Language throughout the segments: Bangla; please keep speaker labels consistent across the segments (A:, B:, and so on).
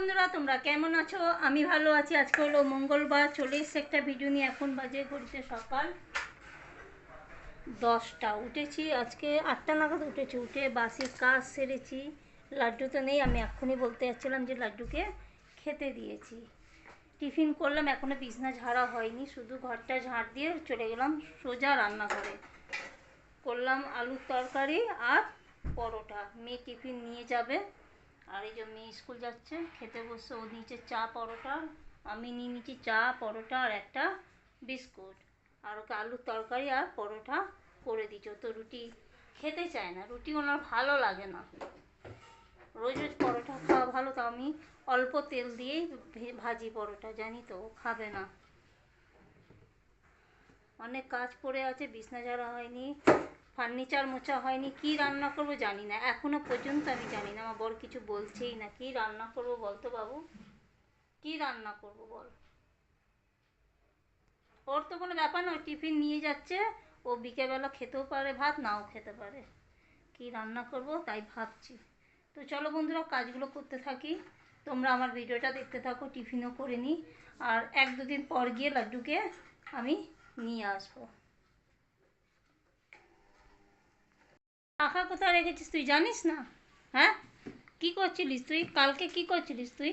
A: বন্ধুরা, তোমরা কেমন আছো? আমি ভালো আছি। আজকে হলো মঙ্গলবার চলে এসছে একটা ভিডিও নিয়ে এখন বাজে ঘড়িতে সকাল দশটা। উঠেছি আজকে আটটা নাগাদ উঠেছি। উঠে বাসি কাজ সেরেছি। লাড্ডু তো নেই, আমি এক্ষুনি বলতে যাচ্ছিলাম যে লাড্ডুকে খেতে দিয়েছি। টিফিন করলাম, এখনও বিছনা ঝাড়া হয়নি, শুধু ঘরটা ঝাড় দিয়ে চলে গেলাম সোজা রান্নাঘরে। করলাম আলুর তরকারি আর পরোটা। মেয়ে টিফিন নিয়ে যাবে। আর এই যে মেয়ে স্কুল যাচ্ছে, খেতে বসে ও নিচে চা পরোটা, আমি নিয়ে নিচ্ছি চা, পরোটা আর একটা বিস্কুট। আর ওকে আলুর তরকারি আর পরোটা করে দিচ্ছি তো রুটি খেতে চায় না, রুটি ওনার ভালো লাগে না। রোজ রোজ পরোটা খাওয়া ভালো, তো আমি অল্প তেল দিয়েই ভাজি পরোটা, জানি তো খাবে না। অনেক কাজ পড়ে আছে, বিছনা ঝাড়া হয়নি ফার্নিচার মোছা হয়নি, কি রান্না করব জানি না। এখনও পর্যন্ত আমি জানি না, আমার বর কিছু বলছেই না। কি রান্না করব বলতো বাবু? কি রান্না করব বল? ওর তো কোনো ব্যাপার নয়, টিফিন নিয়ে যাচ্ছে, ও বিকেলবেলা খেতেও পারে ভাত, নাও খেতে পারে। কি রান্না করব তাই ভাবছি। তো চলো বন্ধুরা, কাজগুলো করতে থাকি। তোমরা আমার ভিডিওটা দেখতে থাকো, টিফিনও করে নিই। আর এক দুদিন পর গিয়ে লাড্ডুকে আমি নিয়ে আসব। টাকা কোথায় রেখেছিস তুই জানিস না? হ্যাঁ? কি করছিলিস তুই? কালকে কি করছিলিস তুই?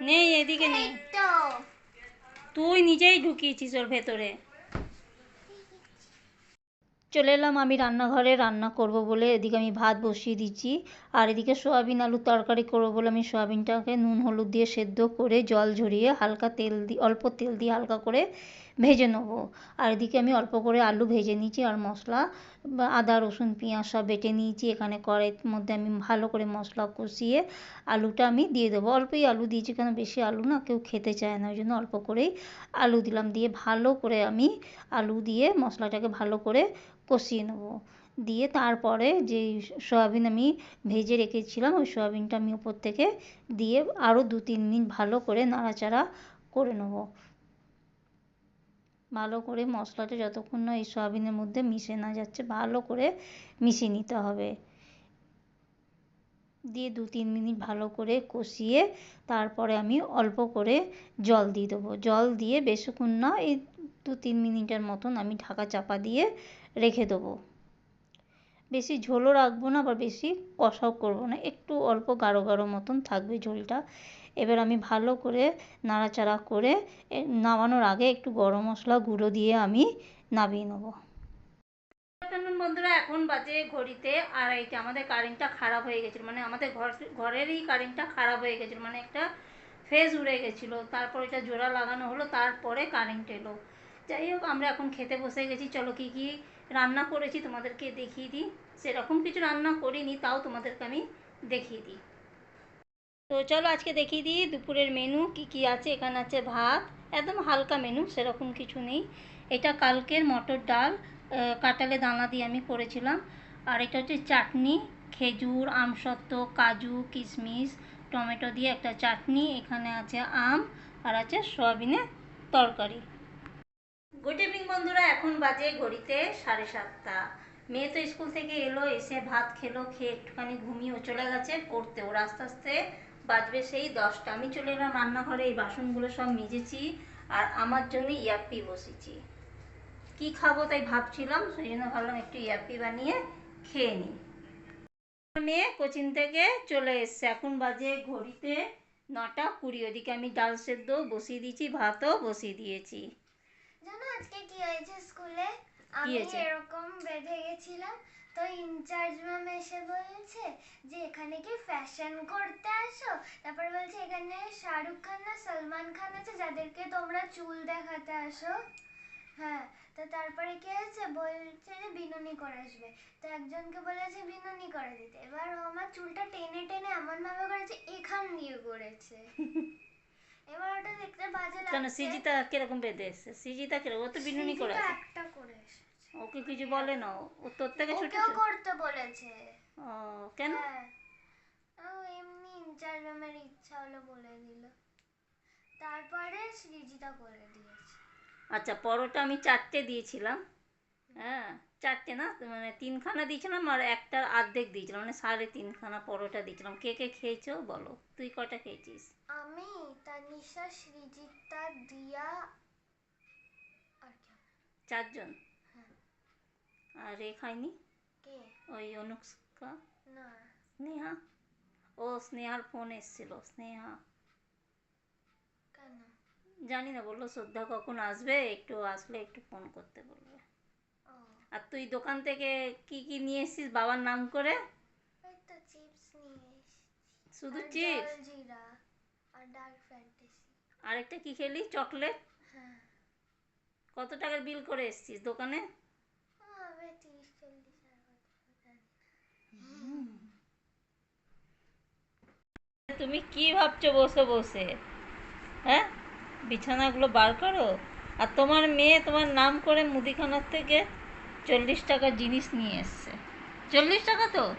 A: নেই এদিকে নেই। তুই নিজেই ঢুকিয়েছিস ওর ভেতরে। চলে এলাম আমি রান্নাঘরে রান্না করব বলে। এদিকে আমি ভাত বসিয়ে দিচ্ছি। আর এদিকে সোয়াবিন আলুর তরকারি করব বলে আমি সোয়াবিনটাকে নুন হলুদ দিয়ে সেদ্ধ করে জল ঝরিয়ে হালকা তেল দিয়ে অল্প তেল দিয়ে হালকা করে ভেজে নেব। আর এদিকে আমি অল্প করে আলু ভেজে নিয়েছি আর মশলা আদা, রসুন, পেঁয়াজ সব বেটে নিয়েছি। এখানে কড়াইয়ের মধ্যে আমি ভালো করে মশলা কষিয়ে আলুটা আমি দিয়ে দেবো। অল্পই আলু দিয়েছি কেন বেশি আলু না, কেউ খেতে চায় না, ওই জন্য অল্প করেই আলু দিলাম। দিয়ে ভালো করে আমি আলু দিয়ে মশলাটাকে ভালো করে কষিয়ে নেব। দিয়ে তারপরে যে সয়াবিন আমি ভেজে রেখেছিলাম, ওই সয়াবিনটা আমি উপর থেকে দিয়ে আরও দু তিন মিনিট ভালো করে নাড়াচাড়া করে নেব। ভালো করে মশলাটা যতক্ষণ না এই সয়াবিনের মধ্যে মিশে না যাচ্ছে, ভালো করে মিশিয়ে নিতে হবে। দিয়ে দু তিন মিনিট ভালো করে কষিয়ে তারপরে আমি অল্প করে জল দিয়ে দেবো। জল দিয়ে বেশিক্ষণ না, এই দু তিন মিনিটের মতন আমি ঢাকা চাপা দিয়ে রেখে দেবো। বেশি ঝোলও রাখব না বা বেশি কষাও করব না, একটু অল্প গাঢ় গাঢ় মতন থাকবে ঝোলটা। এবার আমি ভালো করে নাড়াচাড়া করে নামানোর আগে একটু গরম মশলা গুঁড়ো দিয়ে আমি নামিয়ে নেব। বন্ধুরা, এখন বাজে ঘড়িতে আড়াইটে, আমাদের কারেন্টটা খারাপ হয়ে গেছিল মানে আমাদের ঘর, ঘরেরই কারেন্টটা খারাপ হয়ে গেছিল মানে একটা ফেজ উড়ে গেছিল, তারপর এটা জোড়া লাগানো হলো, তারপরে কারেন্ট এলো। যাই হোক, আমরা এখন খেতে বসে গেছি, চলো কী কী রান্না করেছি তোমাদেরকে দেখিয়ে দিই। সেরকম কিছু রান্না করিনি, তাও তোমাদেরকে আমি দেখিয়ে দিই। তো চলো আজকে দেখিয়ে দিই দুপুরের মেনু কি কি আছে, এখানে আছে ভাত, একদম হালকা মেনু সেরকম কিছু নেই। এটা কালকের মটর ডাল কাঁঠালে দানা দিয়ে আমি করেছিলাম। আর এটা হচ্ছে চাটনি, খেজুর আমসত্ত্ব কাজু, কিশমিশ, টমেটো দিয়ে একটা চাটনি, এখানে আছে আম, আর আছে সয়াবিনের তরকারি। গুড ইভিনিং বন্ধুরা, এখন বাজে ঘড়িতে সাড়ে সাতটা। মেয়ে তো স্কুল থেকে এলো, এসে ভাত খেলো, খেয়ে একটুখানি ঘুমিয়ে ও চলে গেছে, পড়তে। ওর আস্তে আস্তে বাজবে সেই দশটা। আমি চলে এলাম রান্নাঘরে, এই বাসনগুলো সব মেজেছি আর আমার জন্য ইয়াপ্পি বসেছি। কি খাব তাই ভাবছিলাম, সেই জন্য ভাবলাম একটু ইয়াপ্পি বানিয়ে খেয়ে নিই। মেয়ে কোচিং থেকে চলে এসছে। এখন বাজে ঘড়িতে নটা কুড়ি। ওদিকে আমি ডাল সেদ্ধ বসিয়ে দিয়েছি, ভাতও বসিয়ে দিয়েছি।
B: জানো আজকে কি হয়েছে স্কুলে? আমি এরকম বেঁধে গেছিলাম তো ইনচার্জ ম্যাম এসে বলছে যে এখানে কি ফ্যাশন করতে আসো? তারপর বলছে এখানে শাহরুখ খান না সলমান খান আছে যাদেরকে তোমরা চুল দেখাতে আসো। হ্যাঁ তো তারপরে কি হয়েছে? বলছে যে বিনুনি করে আসবে। তো একজনকে বলেছে বিনুনি করে দিতে। এবার আমার চুলটা টেনে টেনে এমন ভাবে করেছে এখান দিয়ে করেছে এবার ওটা দেখতে বাজে লাগছে
A: কেন সিজিতা কীরকম বেঁধে এসছে সিজিতা কীরকম ও তো বিনুনি করে আছে
B: একটা করে
A: ওকে কিছু বলে না ও তোর থেকে ছোট
B: করতে বলেছে
A: ও কেন
B: ও এমনি ইচ্ছা হলো বলে দিল তারপরে সৃজিতা করে দিয়েছে
A: আচ্ছা পরোটা আমি চারটে দিয়েছিলাম হ্যাঁ চারটে না মানে তিনখানা দিয়েছিলাম আর একটার অর্ধেক দিয়েছিলাম মানে সাড়ে তিনখানা পরোটা দিয়েছিলাম কে কে খেয়েছো বলো তুই কটা খেয়েছিস
B: আমি তানিশা সৃজিতা দিয়া আর কে।
A: চারজন?
B: হ্যাঁ।
A: আর খাইনি
B: কে?
A: ওই অনুষ্কা?
B: না।
A: স্নেহা? ও স্নেহার ফোন এসেছিল স্নেহা।
B: কেন?
A: জানি না বলল শ্রদ্ধা কখন আসবে? একটু আসলে একটু ফোন করতে বলবে। আর তুই দোকান থেকে কি কি নিয়ে এসেছিস বাবার নাম করে?
B: চিপস নিয়ে
A: শুধু চিপস?
B: আর ডার্ক ফ্যান্টাসি
A: আরেকটা কি খেলি? চকলেট?
B: হ্যাঁ।
A: কত টাকার বিল করে এসেছিস দোকানে?
B: হবে তিরিশ চল্লিশ
A: তুমি কি ভাবছ বসে বসে? হ্যাঁ? বিছানাগুলো বার করো। আর তোমার মেয়ে তোমার নাম করে মুদিখানার থেকে চল্লিশ টাকার জিনিস নিয়ে এসছে। চল্লিশ টাকা তো?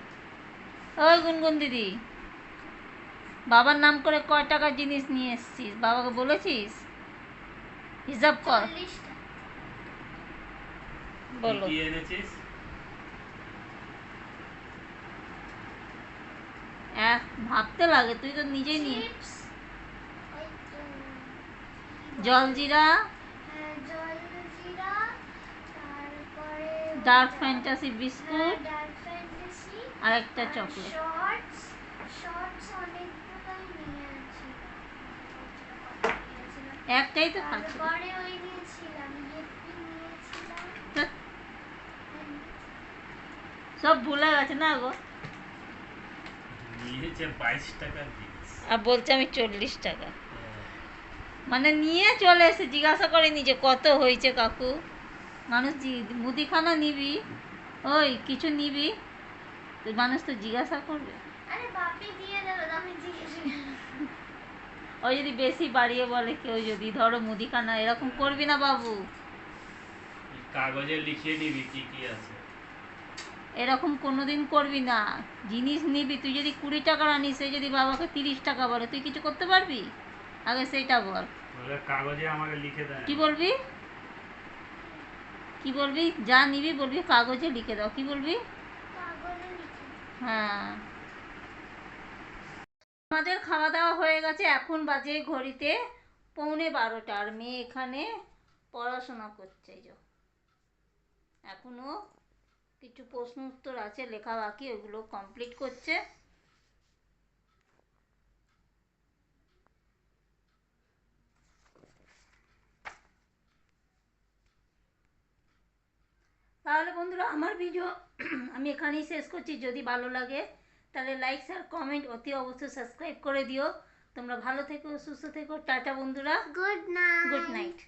A: ওই গুনগুন দিদি। বাবার নাম করে কয় টাকার জিনিস নিয়ে এসছিস? বাবাকে বলেছিস? হিসাব কর। বলো। ভাবতে লাগে তুই তো নিজেই নিয়ে? জলজিরা
B: হ্যাঁ
A: ডার্ক ফ্যান্টাসি বিস্কুট আর একটা চকলেট
B: শর্টস শর্টস অনেকগুলোই নিয়েছিলাম নিয়েছিলাম
A: একটাই তো
B: ওই নিয়েছিলাম নিয়েছিলাম।
A: সব ভুলে গেছে না গো?
C: নিয়েছে বাইশ জিনিস।
A: আর বলছে আমি চল্লিশ টাকা। মানে নিয়ে চলে এসে জিজ্ঞাসা করেনি যে কত হয়েছে কাকু? মানুষ মুদিখানা নিবি ওই কিছু নিবি তো মানুষ তো জিজ্ঞাসা করবে।
B: আরে বাপি দিয়ে দেবে আমি
A: ওই যদি বেশি বাড়িয়ে বলে কেউ যদি ধরো মুদিখানা এরকম করবি না বাবু।
C: কাগজে লিখিয়ে নিবি কি কি আছে।
A: এরকম কোনোদিন করবি না। জিনিস নিবি তুই যদি কুড়ি টাকার আনিস সে যদি বাবাকে তিরিশ টাকা বলে তুই কিছু করতে পারবি? আগে সেইটা বল।
C: বলে কাগজে আমাকে লিখে দেয়।
A: কি বলবি? কি বলবি? যা নিবি বলবি কাগজে লিখে দাও। কি বলবি? হ্যাঁ। আমাদের খাওয়া দাওয়া হয়ে গেছে এখন বাজে ঘড়িতে পৌনে বারোটা আর মেয়ে এখানে পড়াশোনা করছে এই যো। এখনও কিছু প্রশ্ন উত্তর আছে, লেখা বাকি, ওগুলো কমপ্লিট করছে। তাহলে বন্ধুরা, আমার ভিডিও আমি এখানেই শেষ করছি। যদি ভালো লাগে তাহলে লাইকস আর কমেন্ট অতি অবশ্যই সাবস্ক্রাইব করে দিও। তোমরা ভালো থেকো সুস্থ থেকো টাটা বন্ধুরা।
B: Good night
A: good night